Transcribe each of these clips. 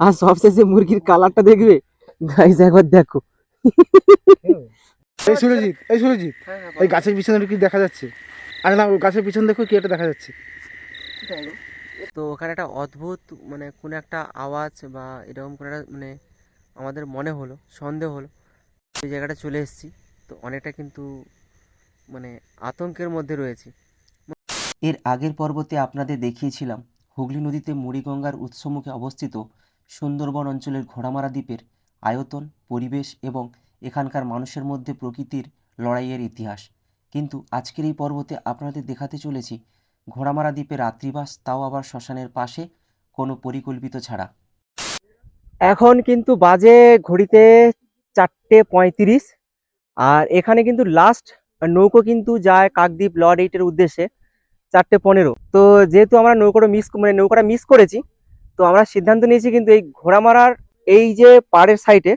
আর সবশেষে মুরগির কালারটা দেখবে? গাইস একবার দেখো। এই সুরজিৎ এই সুরজিৎ এই গাছের পিছনে কি দেখা যাচ্ছে? আরে না ওই গাছের পিছন দেখো কি একটা দেখা যাচ্ছে। তো ওখানে একটা অদ্ভুত মানে কোনো একটা আওয়াজ বা এরকম কোনো একটা মানে আমাদের মনে হলো সন্দেহ হলো। ওই জায়গাটা চলে এসেছি তো অনেকটা কিন্তু মানে আতঙ্কের মধ্যে রয়েছি। এর আগের পর্বতে আপনাদের দেখিয়েছিলাম হুগলি নদীতে মুড়িগঙ্গার উৎসমুখে অবস্থিত সুন্দরবন অঞ্চলের ঘোড়ামারা দ্বীপের আয়তন, পরিবেশ এবং এখানকার মানুষের মধ্যে প্রকৃতির লড়াইয়ের ইতিহাস। কিন্তু আজকের এই পর্বতে আপনাদের দেখাতে চলেছি ঘোড়ামারা দ্বীপে রাত্রিবাস তাও আবার শ্মশানের পাশে, কোনো পরিকল্পিত ছাড়া। এখন কিন্তু বাজে ঘড়িতে চারটে পঁয়ত্রিশ, আর এখানে কিন্তু লাস্ট নৌকো কিন্তু যায় কাকদ্বীপ লর্ড এইটের উদ্দেশ্যে, চারটে পনেরো। তো যেহেতু আমরা নৌকোটা মিস মানে নৌকাটা মিস করেছি তো আমরা সিদ্ধান্ত নিয়েছি কিন্তু এই ঘোড়ামারার এই যে পাড়ের সাইডে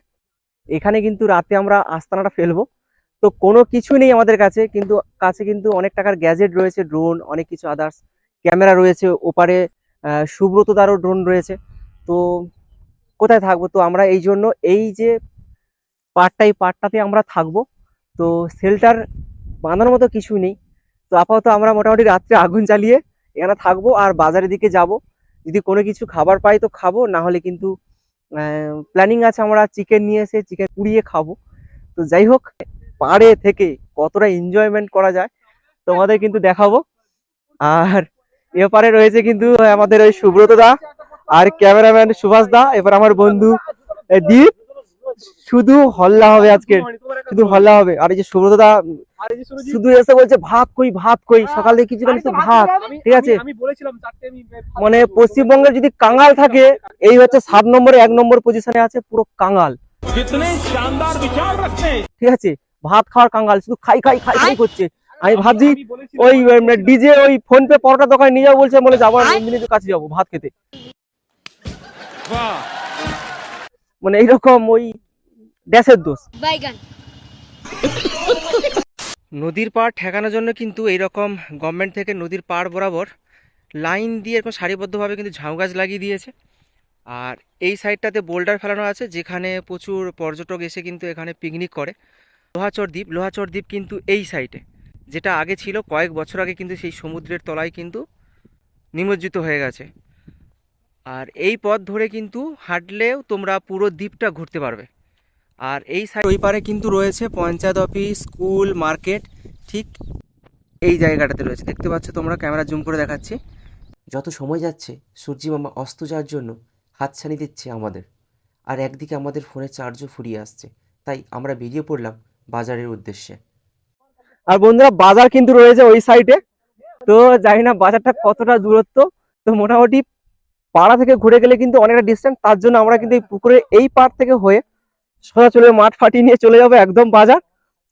এখানে কিন্তু রাতে আমরা আস্তানাটা ফেলব। তো কোনো কিছু নেই আমাদের কাছে, কিন্তু কাছে কিন্তু অনেক টাকার গ্যাজেট রয়েছে ড্রোন অনেক কিছু আদার্স ক্যামেরা রয়েছে, ওপারে সুব্রতদারও ড্রোন রয়েছে। তো কোথায় থাকব? তো আমরা এই জন্য এই যে পার্টটা এই পার্টটাতে আমরা থাকব। তো সেলটার বাঁধানোর মতো কিছু নেই। তো আপাতত আমরা মোটামুটি রাত্রে আগুন জ্বালিয়ে এখানে থাকব আর বাজারের দিকে যাব। যদি কোনো কিছু খাবার পাই তো খাব, না হলে কিন্তু প্ল্যানিং আছে আমরা চিকেন নিয়ে এসে চিকেন পুড়িয়ে খাব। তো যাই হোক, পাড়ে থেকে কতটা এনজয়মেন্ট করা যায় তোমাদের কিন্তু দেখাবো। আর এপারে রয়েছে কিন্তু আমাদের ওই সুব্রত দা আর ক্যামেরাম্যান সুভাষ দা। এবার আমার বন্ধু দীপ। শুধু হল্লা হবে আজকে, শুধু হল্লা হবে। আর এই যে সুব্রত দা শুধু এসে বলছে ভাত কই ভাত কই? সকালে কিছু তো ভাত ঠিক আছে? মানে পশ্চিমবঙ্গের যদি কাঙাল থাকে এই হচ্ছে সাত নম্বরে এক নম্বর পজিশনে আছে পুরো কাঙাল। ঠিক আছে? ভাত খাওয়ার কাঙ্গাল শুধু খাই খাই খাই খাই করছে আমি ভাবছি ওই ডিজে মানে ওই ফোন পে পরোটা দোকানে নিয়ে যাব বলছে বলে যাব মিনিটের কাছে যাব ভাত খেতে। মানে এইরকম ওই ড্যাসের দোষ। নদীর পাড় ঠেকানোর জন্য কিন্তু এইরকম গভর্নমেন্ট থেকে নদীর পাড় বরাবর লাইন দিয়ে এরকম সারিবদ্ধভাবে কিন্তু ঝাউ গাছ লাগিয়ে দিয়েছে। আর এই সাইডটাতে বোল্ডার ফেলানো আছে, যেখানে প্রচুর পর্যটক এসে কিন্তু এখানে পিকনিক করে। লোহাচর দ্বীপ লোহাচর দ্বীপ কিন্তু এই সাইডে যেটা আগে ছিল, কয়েক বছর আগে কিন্তু সেই সমুদ্রের তলায় কিন্তু নিমজ্জিত হয়ে গেছে। আর এই পথ ধরে কিন্তু হাঁটলেও তোমরা পুরো দ্বীপটা ঘুরতে পারবে। আর এই সাইড ওই পারে কিন্তু রয়েছে পঞ্চায়েত অফিস স্কুল মার্কেট ঠিক এই জায়গাটাতে রয়েছে। দেখতে পাচ্ছ তোমরা ক্যামেরা জুম করে দেখাচ্ছি। যত সময় যাচ্ছে, সূর্যি মামা অস্ত যাওয়ার জন্য হাতছানি দিচ্ছে আমাদের। আর একদিকে আমাদের ফোনে চার্জও ফুরিয়ে আসছে। তাই আমরা বেরিয়ে পড়লাম বাজারের উদ্দেশ্যে। আর বন্ধুরা, বাজার কিন্তু রয়েছে ওই সাইডে তো জানি না বাজারটা কতটা দূরত্ব। তো মোটামুটি পাড়া থেকে ঘুরে গেলে কিন্তু অনেকটা ডিস্টেন্স তার জন্য আমরা কিন্তু এই পুকুরের এই পার থেকে হয়ে সোজা চলে মাঠ ফাটিয়ে নিয়ে চলে যাব একদম বাজার।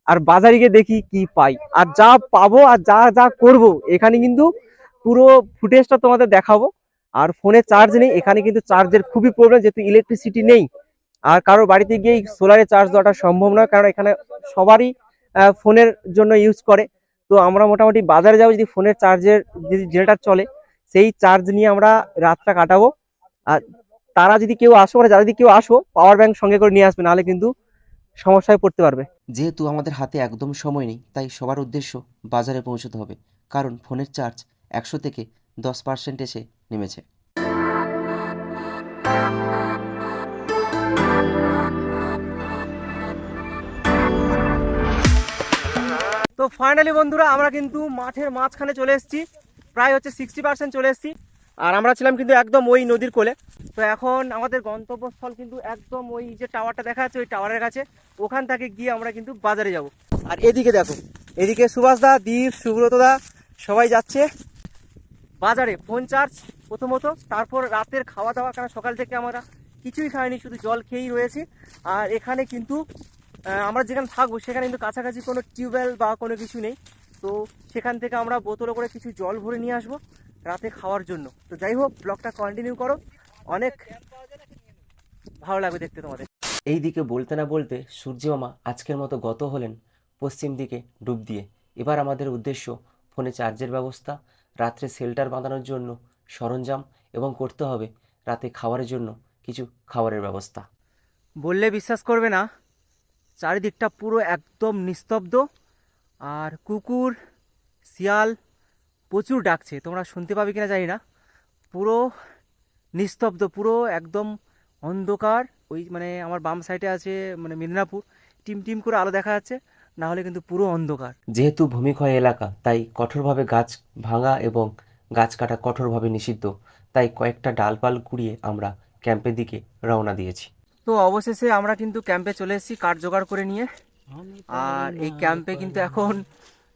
আর বাজারে গিয়ে দেখি কি পাই। আর যা পাবো আর যা যা করব, এখানে কিন্তু পুরো ফুটেজটা তোমাদের দেখাবো। আর ফোনে চার্জ নেই, এখানে কিন্তু চার্জের খুবই প্রবলেম যেহেতু ইলেকট্রিসিটি নেই। আর কারোর বাড়িতে গিয়ে সোলারে চার্জ দেওয়াটা সম্ভব নয়, কারণ এখানে সবারই ফোনের জন্য ইউজ করে। তো আমরা মোটামুটি বাজারে যাব, যদি ফোনের চার্জের যদি জেনারেটার চলে, সেই চার্জ নিয়ে আমরা রাতটা কাটাবো। আর তারা যদি কেউ আসো মানে যারা যদি কেউ আসো পাওয়ার ব্যাংক সঙ্গে করে নিয়ে আসবে নাহলে কিন্তু সমস্যায় পড়তে পারবে। যেহেতু আমাদের হাতে একদম সময় নেই তাই সবার উদ্দেশ্য বাজারে পৌঁছতে হবে। কারণ ফোনের চার্জ একশো থেকে দশ পার্সেন্ট এসে নেমেছে। তো ফাইনালি বন্ধুরা আমরা কিন্তু মাঠের মাঝখানে চলে এসেছি। প্রায় হচ্ছে সিক্সটি পার্সেন্ট চলে এসেছি। আর আমরা ছিলাম কিন্তু একদম ওই নদীর কোলে। তো এখন আমাদের গন্তব্যস্থল কিন্তু একদম ওই যে টাওয়ারটা দেখা যাচ্ছে, ওই টাওয়ারের কাছে। ওখান থেকে গিয়ে আমরা কিন্তু বাজারে যাব। আর এদিকে দেখো, এদিকে সুভাষ দা, দীপ, সুব্রত দা সবাই যাচ্ছে বাজারে ফোন চার্জ প্রথমত। তারপর রাতের খাওয়া দাওয়া কারণ সকাল থেকে আমরা কিছুই খাইনি, শুধু জল খেয়েই রয়েছি। আর এখানে কিন্তু আমরা যেখানে থাকব, সেখানে কিন্তু কাছাকাছি কোনো টিউবওয়েল বা কোনো কিছু নেই। তো সেখান থেকে আমরা বোতলে করে কিছু জল ভরে নিয়ে আসব। রাতে খাওয়ার জন্য। তো যাই হোক ব্লগটা কন্টিনিউ করো। অনেক ভালো লাগবে দেখতে তোমাদের। এই দিকে বলতে না বলতে সূর্য মামা আজকের মতো গত হলেন পশ্চিম দিকে ডুব দিয়ে। এবার আমাদের উদ্দেশ্য ফোনে চার্জের ব্যবস্থা রাত্রে শেল্টার বাঁধানোর জন্য সরঞ্জাম এবং করতে হবে রাতে খাওয়ারের জন্য কিছু খাবারের ব্যবস্থা। বললে বিশ্বাস করবে না চারিদিকটা পুরো একদম নিস্তব্ধ। আর কুকুর শিয়াল প্রচুর ডাকছে। তোমরা শুনতে পাবে কিনা জানি না। পুরো নিস্তব্ধ পুরো একদম অন্ধকার। ওই মানে আমার বাম সাইডে আছে মানে মেদিনীপুর। টিম টিম করে আলো দেখা যাচ্ছে না হলে কিন্তু পুরো অন্ধকার। যেহেতু ভূমিক্ষয় এলাকা তাই কঠোরভাবে গাছ ভাঙা এবং গাছ কাটা কঠোরভাবে নিষিদ্ধ তাই কয়েকটা ডালপাল কুড়িয়ে আমরা ক্যাম্পের দিকে রওনা দিয়েছি। তো অবশেষে আমরা কিন্তু ক্যাম্পে চলে এসেছি কাঠ জোগাড় করে নিয়ে। আর এই ক্যাম্পে কিন্তু এখন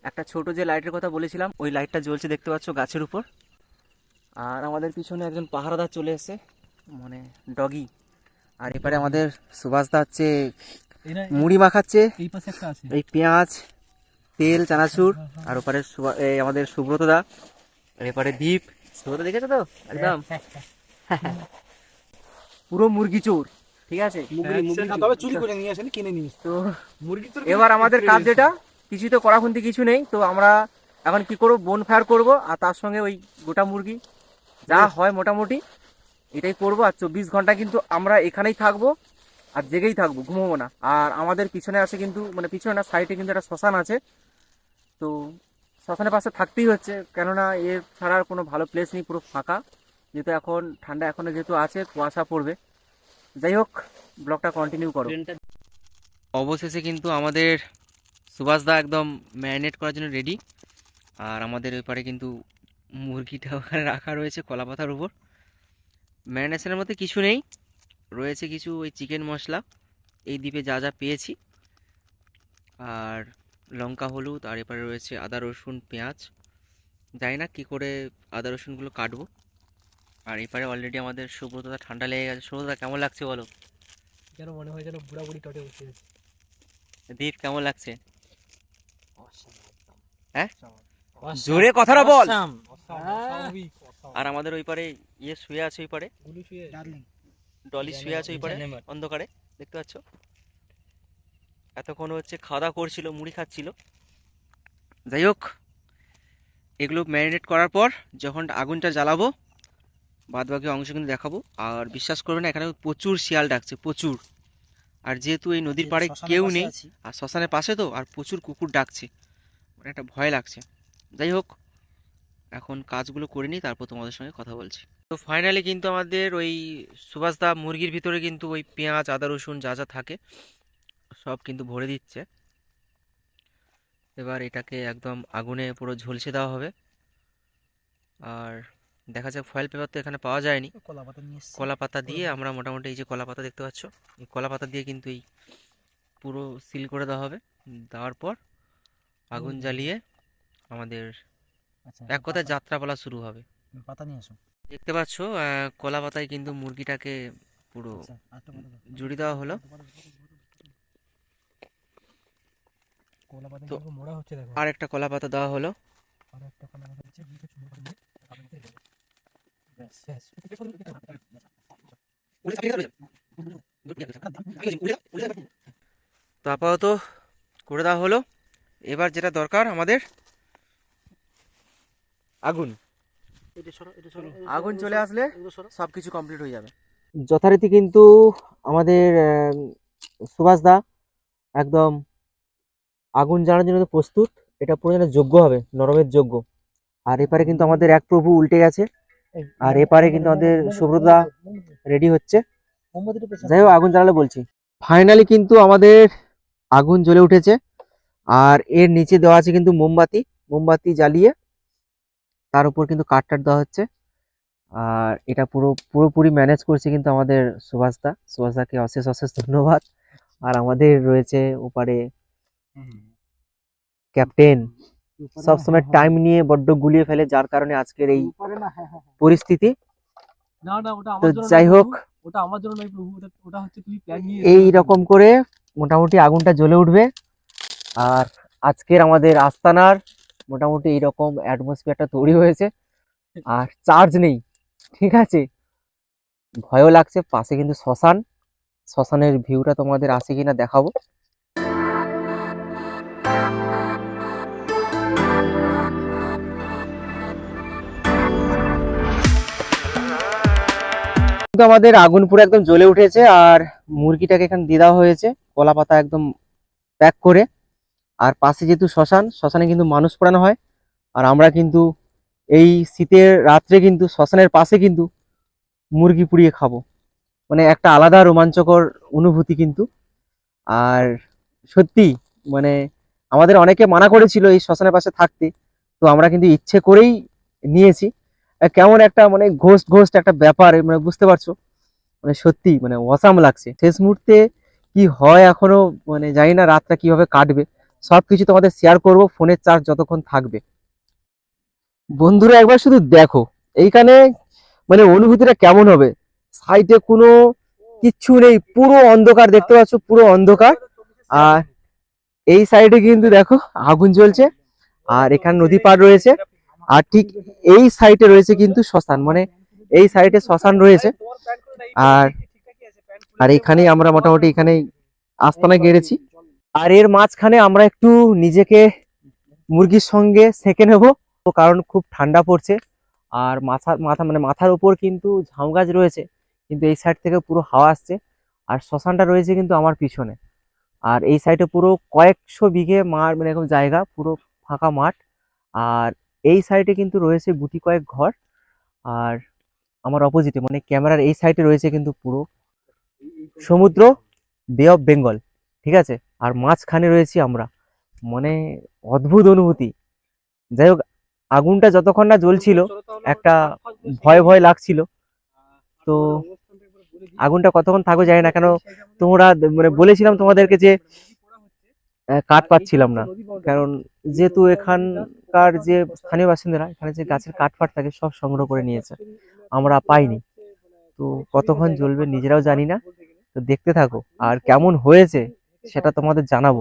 একটা ছোট যে লাইটের কথা বলেছিলাম ওই লাইটটা জ্বলছে দেখতে পাচ্ছ গাছের উপর। আর আমাদের পিছনে একজন পাহারাদার চলে এসেছে মানে ডগি। আর এপারে আমাদের সুভাষদা হচ্ছে মুড়ি মাখাচ্ছে। এই পাশে একটা আছে। এই পেঁয়াজ তেল চানাচুর আর ওপারে আমাদের সুব্রত দা। আর এপারে দীপ। সুব্রত দেখেছ তো? একদম। পুরো মুরগি চোর ঠিক আছে? তবে চুরি করে নিয়ে আসেনি কিনে নিয়ে তো এবার আমাদের কাজ যেটা কিছুই তো করা খুনতে কিছু নেই তো আমরা এখন কি করব? বোন ফায়ার করব আর তার সঙ্গে ওই গোটা মুরগি যা হয় মোটামুটি এটাই করব। আর চব্বিশ ঘণ্টা কিন্তু আমরা এখানেই থাকব আর জেগেই থাকব ঘুমোবো না। আর আমাদের পিছনে আছে কিন্তু মানে পিছনে না সাইডে কিন্তু একটা শ্মশান আছে। তো শ্মশানের পাশে থাকতেই হচ্ছে কেননা এর ছাড়া আর কোনো ভালো প্লেস নেই পুরো ফাঁকা। যেহেতু এখন ঠান্ডা এখনও যেহেতু আছে কুয়াশা পড়বে। যাই হোক ব্লগটা কন্টিনিউ করো। অবশেষে কিন্তু আমাদের সুভাষদা একদম ম্যারিনেট করার জন্য রেডি আর আমাদের ওই পারে কিন্তু মুরগিটা ওখানে রাখা রয়েছে কলা পাতার উপর। ম্যারিনেশনের মধ্যে কিছু নেই। রয়েছে কিছু ওই চিকেন মশলা। এই দ্বীপে যা যা পেয়েছি। আর লঙ্কা হলুদ আর এপারে রয়েছে আদা রসুন পেঁয়াজ। জানি না কী করে আদা রসুনগুলো কাটবো। আর এপারে অলরেডি আমাদের সুব্রতদা ঠান্ডা লেগে গেছে। সুব্রতদা কেমন লাগছে বলো? যেন মনে হয় যেন বুড়া বুড়ি টটে বসে আছে। দীপ কেমন লাগছে? হ্যাঁ? জোরে কথাটা বল। আর আমাদের ওই পারে ইয়ে শুয়ে আছে ওই পারে? ডলি শুয়ে আছে ওই পারে? অন্ধকারে দেখতে পাচ্ছ? এতক্ষণ হচ্ছে খাওয়া দাওয়া করছিল মুড়ি খাচ্ছিল। যাই হোক এগুলো ম্যারিনেট করার পর যখন আগুনটা জ্বালাবো বাদ বাকি অংশ কিন্তু দেখাবো। আর বিশ্বাস করবে না এখানে প্রচুর শিয়াল ডাকছে প্রচুর। আর যেহেতু এই নদীর পাড়ে কেউ নেই আর শ্মশানের পাশে তো আর প্রচুর কুকুর ডাকছে। একটা ভয় লাগছে। যাই হোক এখন কাজগুলো করে নিই তারপর তোমাদের সঙ্গে কথা বলছি। তো ফাইনালি কিন্তু আমাদের ওই সুভাষদা মুরগির ভিতরে কিন্তু ওই পেঁয়াজ আদা রসুন যা যা থাকে সব কিন্তু ভরে দিচ্ছে। এবার এটাকে একদম আগুনে পুরো ঝলসে দেওয়া হবে। আর দেখা যাক ফয়েল পেপার তো এখানে পাওয়া যায়নি। কলা পাতা নিয়ে কলা পাতা দিয়ে আমরা মোটামুটি এই যে কলা পাতা দেখতে পাচ্ছ এই কলা পাতা দিয়ে কিন্তু এই পুরো সিল করে দেওয়া হবে। দেওয়ার পর আগুন জ্বালিয়ে আমাদের আচ্ছা এক কথায় যাত্রাপালা শুরু হবে পাতা নিয়ে আসো দেখতে পাচ্ছ কলা পাতায় কিন্তু মুরগিটাকে পুরো আচ্ছা জুড়ি দেওয়া হলো তো- আর একটা কলা পাতা দেওয়া হলো। তো আপাতত করে দেওয়া হলো এবার যেটা দরকার আমাদের আগুন। এটা সরো, এটা সরো, এটা আগুন চলে আসলে। সব কিছু কমপ্লিট হয়ে যাবে। যথারীতি কিন্তু আমাদের সুভাষদা একদম আগুন জ্বালানোর জন্য প্রস্তুত। এটা পুরো যেন যোগ্য হবে নরমের যোগ্য। আর এপারে কিন্তু আমাদের এক প্রভু উল্টে গেছে। আর এপারে কিন্তু আমাদের সুব্রতদা রেডি হচ্ছে। যাই হোক আগুন জ্বালালে বলছি। ফাইনালি কিন্তু আমাদের আগুন জ্বলে উঠেছে। আর এর নিচে দেওয়া আছে কিন্তু মোমবাতি মোমবাতি জ্বালিয়ে তার উপর কিন্তু কাঠ টাট দেওয়া হচ্ছে। আর এটা পুরো পুরোপুরি ম্যানেজ করছে কিন্তু আমাদের সুভাষদা। সুভাষদাকে অশেষ অশেষ ধন্যবাদ। আর আমাদের রয়েছে ওপারে ক্যাপ্টেন। সবসময় টাইম নিয়ে বড্ড গুলিয়ে ফেলে যার কারণে আজকের এই হ্যাঁ, হ্যাঁ, হ্যাঁ। পরিস্থিতি। তো যাই হোক এই রকম করে মোটামুটি আগুনটা জ্বলে উঠবে। আর আজকের আমাদের আস্তানার মোটামুটি এইরকম অ্যাটমসফিয়ারটা তৈরি হয়েছে। আর চার্জ নেই, ঠিক আছে? ভয়ও লাগছে, পাশে কিন্তু শ্মশান। শ্মশানের ভিউটা তোমাদের আসে কিনা দেখাবো। আমাদের আগুন পুরো একদম জ্বলে উঠেছে, আর মুরগিটাকে এখানে দিয়ে দেওয়া হয়েছে। কলা পাতা একদম প্যাক করে। আর পাশে যেহেতু শ্মশান, শ্মশানে কিন্তু মানুষ পোড়ানো হয়। আর আমরা কিন্তু এই শীতের রাত্রে কিন্তু শ্মশানের পাশে কিন্তু মুরগি পুড়িয়ে খাব। মানে একটা আলাদা রোমাঞ্চকর অনুভূতি কিন্তু। আর সত্যি মানে আমাদের অনেকে মানা করেছিল এই শ্মশানের পাশে থাকতে। তো আমরা কিন্তু ইচ্ছে করেই নিয়েছি। কেমন একটা মানে ঘোস্ট ঘোস্ট একটা ব্যাপার মানে বুঝতে পারছ? মানে সত্যি মানে অসাম লাগছে। শেষ মুহূর্তে কি হয় এখনও মানে জানি না, রাতটা কীভাবে কাটবে। সব কিছু তোমাদের শেয়ার করব ফোনের চার্জ যতক্ষণ থাকবে। বন্ধুরা, একবার শুধু দেখো, এইখানে মানে অনুভূতিটা কেমন হবে? সাইডে কোনো কিচ্ছু নেই, পুরো অন্ধকার, দেখতে পাচ্ছ পুরো অন্ধকার। আর এই সাইডে কিন্তু দেখো, আগুন জ্বলছে, আর এখানে নদী পার রয়েছে। আর ঠিক এই সাইডে রয়েছে কিন্তু শ্মশান মানে এই সাইডে শ্মশান রয়েছে। আর আর এখানেই আমরা মোটামুটি এখানেই আস্তানা গেড়েছি। আর এর মাঝখানে আমরা একটু নিজেকে মুরগির সঙ্গে সেঁকে নেব, কারণ খুব ঠান্ডা পড়ছে। আর মাথা মাথা মানে মাথার উপর কিন্তু ঝাউ গাছ রয়েছে, কিন্তু এই সাইড থেকে পুরো হাওয়া আসছে, আর শ্মশানটা রয়েছে কিন্তু আমার পিছনে। আর এই সাইডে পুরো কয়েকশো বিঘে মাঠ মানে এরকম জায়গা, পুরো ফাঁকা মাঠ। আর এই সাইডে কিন্তু রয়েছে গুটি কয়েক ঘর, আর আমার অপোজিটে মানে ক্যামেরার এই সাইডে রয়েছে কিন্তু পুরো সমুদ্র বে অফ বেঙ্গল ঠিক আছে? আর মাঝখানে রয়েছি আমরা। মানে অদ্ভুত অনুভূতি। যাই হোক আগুনটা যতক্ষণ না জ্বলছিল একটা ভয় ভয় লাগছিল। তো আগুনটা কতক্ষণ থাকবে জানি না কেন তোমরা মানে বলেছিলাম তোমাদেরকে যে কাঠ পাচ্ছিলাম না। কারণ যেহেতু এখানকার যে স্থানীয় বাসিন্দারা এখানে যে গাছের কাঠ ফাট থাকে সব সংগ্রহ করে নিয়েছে। আমরা পাইনি। তো কতক্ষণ জ্বলবে নিজেরাও জানি না। তো দেখতে থাকো আর কেমন হয়েছে। সেটা তোমাদের জানাব।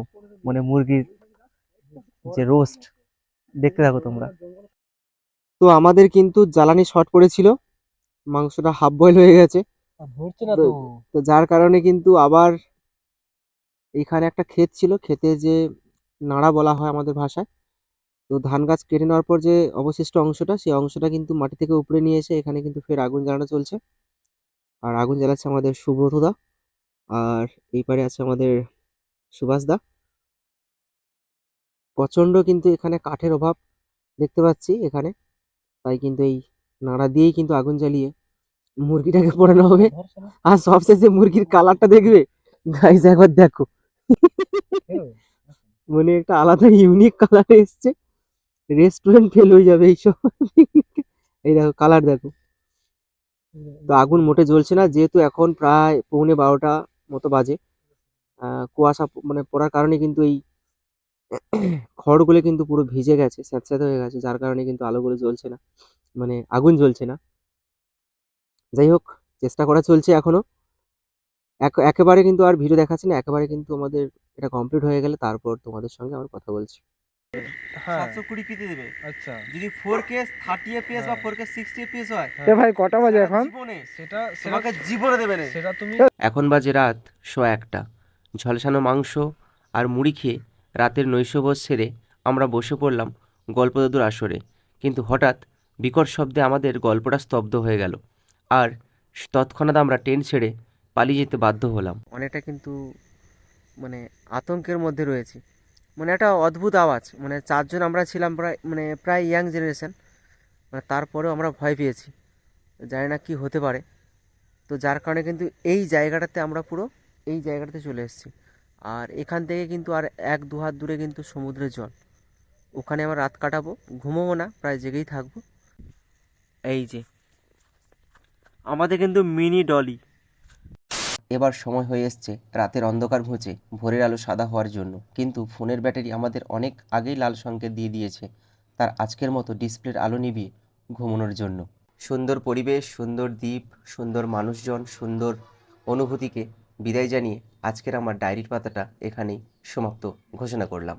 মানে মুরগির যে রোস্ট দেখতে থাকো তোমরা। তো আমাদের কিন্তু জ্বালানি শর্ট পড়েছিল মাংসটা হাফ বয়েল হয়ে গেছে। না তো তো যার কারণে কিন্তু আবার এখানে একটা ক্ষেত ছিল ক্ষেতে যে নাড়া বলা হয় আমাদের ভাষায়। তো ধান গাছ কেটে নেওয়ার পর যে অবশিষ্ট অংশটা সেই অংশটা কিন্তু মাটি থেকে উপরে নিয়ে এসে এখানে কিন্তু ফের আগুন জ্বালানো চলছে। আর আগুন জ্বালাচ্ছে আমাদের সুব্রতদা আর এই পারে আছে আমাদের সুভাষদা প্রচণ্ড কিন্তু এখানে কাঠের অভাব দেখতে পাচ্ছি এখানে। তাই কিন্তু এই নাড়া দিয়েই কিন্তু আগুন জ্বালিয়ে মুরগিটাকে পোড়ানো হবে। আর সবশেষে মুরগির কালারটা দেখবে? গাইজ একবার দেখো। মানে একটা আলাদা ইউনিক কালার এসছে। রেস্টুরেন্ট ফেল হয়ে যাবে এইসব। এই দেখো কালার দেখো। তো আগুন মোটে জ্বলছে না, যেহেতু এখন প্রায় পৌনে বারোটা মতো বাজে। কুয়াশা মানে পড়ার কারণে কিন্তু এই খড়গুলো কিন্তু পুরো ভিজে গেছে স্যাঁতস্যাঁতে হয়ে গেছে যার কারণে কিন্তু আলোগুলো জ্বলছে না মানে আগুন জ্বলছে না। যাই হোক চেষ্টা করা চলছে এখনও। এক- একেবারে কিন্তু আর ভিডিও দেখাচ্ছি না একেবারে কিন্তু আমাদের এটা কমপ্লিট হয়ে গেলে তারপর তোমাদের সঙ্গে আবার কথা বলছি। হ্যাঁ। সাতশো কুড়ি পিতে দেবে? আচ্ছা। যদি ফোর কে থার্টি এপিএস বা ফোর কে সিক্সটি এপিএস হয় এ ভাই কটা বাজে এখন? জীবনে। সেটা তোমাকে জীবনে দেবে না। সেটা তুমি এখন বাজে রাত শো একটা। ঝলসানো মাংস আর মুড়ি খেয়ে রাতের নৈশভোজ সেরে আমরা বসে পড়লাম গল্পদাদুর আসরে। কিন্তু হঠাৎ বিকট শব্দে আমাদের গল্পটা স্তব্ধ হয়ে গেল। আর তৎক্ষণাৎ আমরা ট্রেন ছেড়ে পালিয়ে যেতে বাধ্য হলাম। অনেকটা কিন্তু মানে আতঙ্কের মধ্যে রয়েছে। মানে একটা অদ্ভুত আওয়াজ। মানে চারজন আমরা ছিলাম প্রায় মানে প্রায় ইয়াং জেনারেশান। মানে তারপরেও আমরা ভয় পেয়েছি। জানি না কি হতে পারে। তো যার কারণে কিন্তু এই জায়গাটাতে আমরা পুরো এই জায়গাটাতে চলে এসেছি। আর এখান থেকে কিন্তু আর এক দু হাত দূরে কিন্তু সমুদ্রের জল। ওখানে আমরা রাত কাটাবো, ঘুমোবো না, প্রায় জেগেই থাকব। এই যে, আমাদের কিন্তু মিনি ডলি। এবার সময় হয়ে এসছে রাতের অন্ধকার ঘুচে ভোরের আলো সাদা হওয়ার জন্য। কিন্তু ফোনের ব্যাটারি আমাদের অনেক আগেই লাল সংকেত দিয়ে দিয়েছে। তার আজকের মতো ডিসপ্লের আলো নিভিয়ে ঘুমানোর জন্য। সুন্দর পরিবেশ, সুন্দর দ্বীপ, সুন্দর মানুষজন, সুন্দর অনুভূতিকে বিদায় জানিয়ে আজকের আমার ডায়েরির পাতাটা এখানেই সমাপ্ত ঘোষণা করলাম।